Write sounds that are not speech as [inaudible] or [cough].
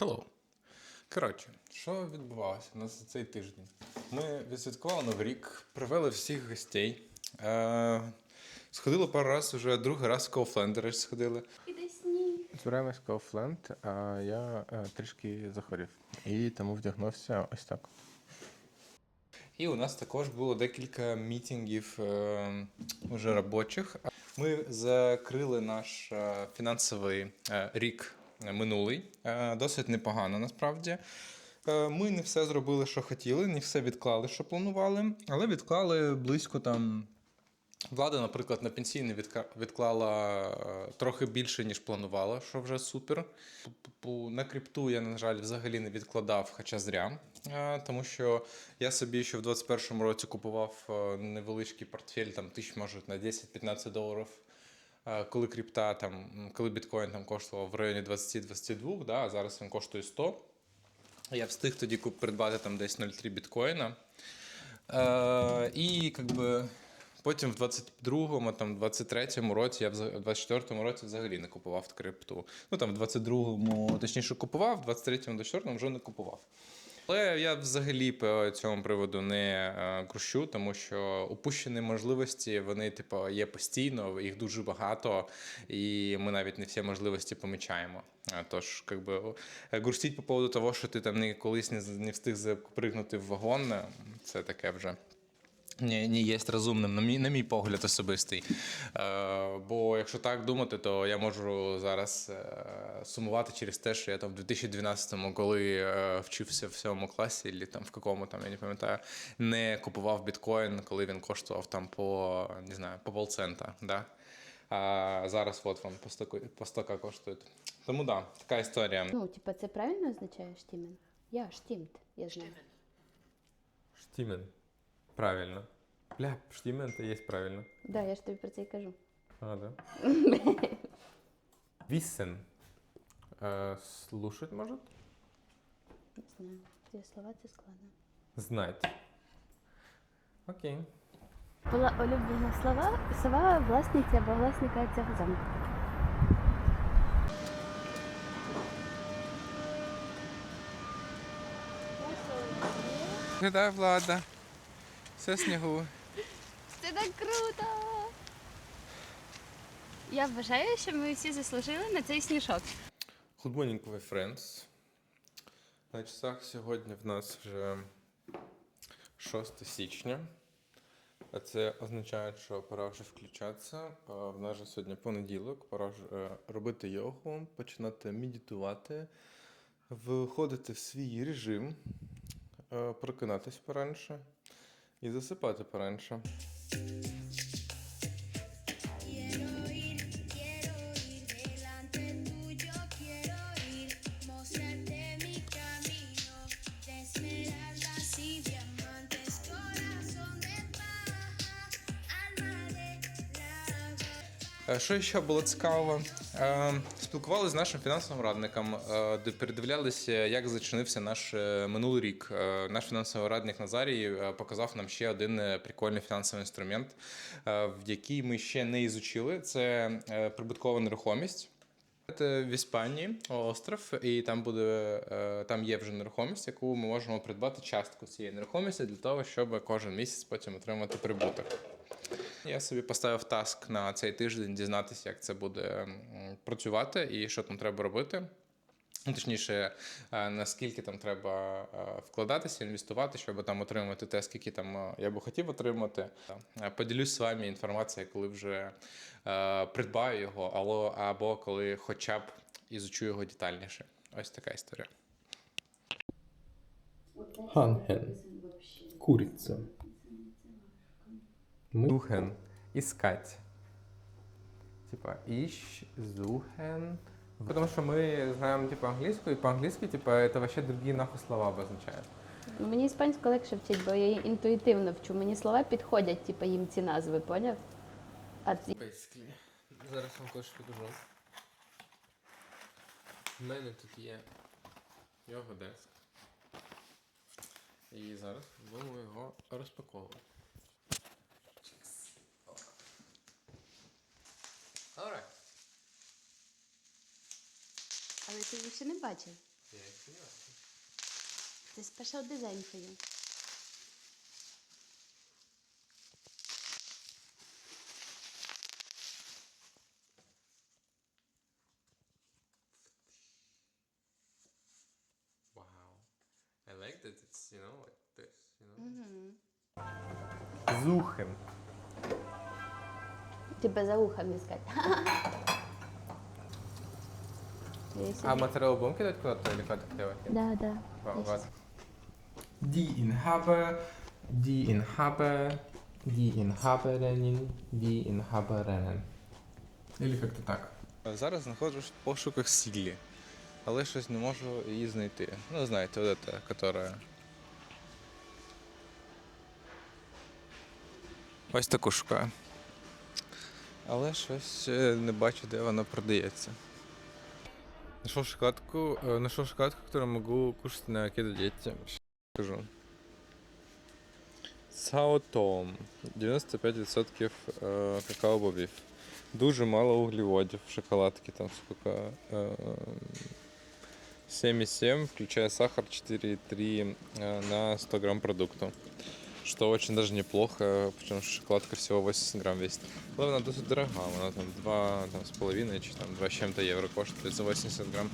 Hello. Коротше, що відбувалося у нас цей тиждень? Ми відсвяткували Новий рік, привели всіх гостей. Е, сходили пару разів вже другий раз в Коуфлендер сходили. Іде сніг. Збираємось в Kaufland, а я е, трішки захворів. І тому вдягнувся ось так. І у нас також було декілька мітингів е, уже робочих. Ми закрили наш е, фінансовий е, рік минулий. Е, досить непогано насправді. Е, Ми не все зробили, що хотіли, не все відклали, що планували, але відклали близько там. Влада, наприклад, на пенсійний відка- відклала е, трохи більше, ніж планувала, що вже супер. На крипту я, на жаль, взагалі не відкладав, хоча зря. Тому що я собі ще в 21-му році купував невеличкий портфель, там тисяч, може, на 10-15 доларів. Е, Коли крипта, там, коли біткоін там коштував в районі 20-22, да, а зараз він коштує 100. Я встиг тоді придбати там десь 0,3 біткоїна. Е, і как би, потім в 22-му, там, 23-му році, я в 24-му році взагалі не купував крипту. Ну там в 22-му точніше купував, в 23-му, 24-му вже не купував. Але я взагалі по цьому приводу не е, крущу, тому що упущені можливості вони, типу, є постійно, їх дуже багато, і ми навіть не всі можливості помічаємо. Тож, як би, е, грустіть по поводу того, що ти там не колись не, встиг запригнути в вагон, е, це таке вже. Не, не є розумним, на мій, на мій погляд особистий. Е, бо якщо так думати, то я можу зараз е, сумувати через те, що я там в 2012-му, коли е, вчився в сьомому класі, або там в якому там, я не пам'ятаю, не купував біткоін, коли він коштував там по не знаю, по полцента. Да? А зараз от вам по 100, по 100 коштує. Тому так, да, така історія. Ну, типа, це правильно означає штімен? Я штімт, я знаю. Штімен. Правильно. Бля, штімен це є правильно. Да, я ж тобі про це і кажу. А, да. [laughs] Віссен. Е, слушать может? Не знаю. Ці слова це складно. Знать. Окей. Була улюблена слова, сова власниці або власника цього замку. Вітаю, влада. Все снігу. Це так круто! Я вважаю, що ми всі заслужили на цей сніжок. Good morning, my friends. На часах сьогодні в нас вже 6 січня. А це означає, що пора вже включатися. В нас же сьогодні понеділок, пора вже робити йогу, починати медитувати, виходити в свій режим, е, прокинатись поранше і засипати поранше. Що ще було цікаво? Е, Спілкувалися з нашим фінансовим радником, е, передивлялися, як зачинився наш е, минулий рік. Е, Наш фінансовий радник Назарій е, показав нам ще один е, прикольний фінансовий інструмент, е, в який ми ще не ізучили. Це е, прибуткова нерухомість. Це в Іспанії остров, і там буде е, там є вже нерухомість, яку ми можемо придбати частку цієї нерухомості для того, щоб кожен місяць потім отримати прибуток. Я собі поставив таск на цей тиждень дізнатися, як це буде працювати і що там треба робити. Ну, Точніше, е, наскільки там треба е, вкладатися, інвестувати, щоб там отримати те, скільки там е, я би хотів отримати. Поділюсь з вами інформацією, коли вже придбаю його, або, коли хоча б ізучу його детальніше. Ось така історія. Ханген. Курица. Сухен. Искать. Типа ищ, зухен. Потому что мы знаем типа английскую, и по-английски типа это вообще другие нахуй слова обозначают. Ну, Мені іспанську легше вчить, бо я її інтуїтивно вчу. Мені слова підходять, типу, їм ці назви, поняв? А ці Basically. Зараз вам кое покажу. У мене тут є його деск. І зараз будемо його розпаковувати. Alright. Але ти її ще не бачив. Я їх дизайн for you. Wow. I like that it's, you know, like this, you know? Зухен. Тебе за ухом искать. [laughs] Если- А материал будем кидать куда-то или как это делать? Да, да. Есть. вас. Die Inhaber, die Inhaber, die Inhaberinnen, die Inhaberinnen. Или как-то так. Зараз знаходжусь в пошуках Сіллі, але щось не можу її знайти. Ну, знаєте, от ця, яка. Ось таку шукаю. Але щось е, не бачу, де вона продається. Нашел шоколадку, э, нашел шоколадку, которую могу кушать на кедо детям. Щас Скажу. Сао Том. 95% е, какао-бобів. Дуже мало углеводів в шоколадке, там сколько? Э, 7,7, включая сахар 4,3 э, на 100 грамм продукту. Что очень даже неплохо, что шоколадка всего 80 грамм весит. Главное, она дорога, она там 2 там, чи там 2 с чем-то євро коштує за 80 грамм.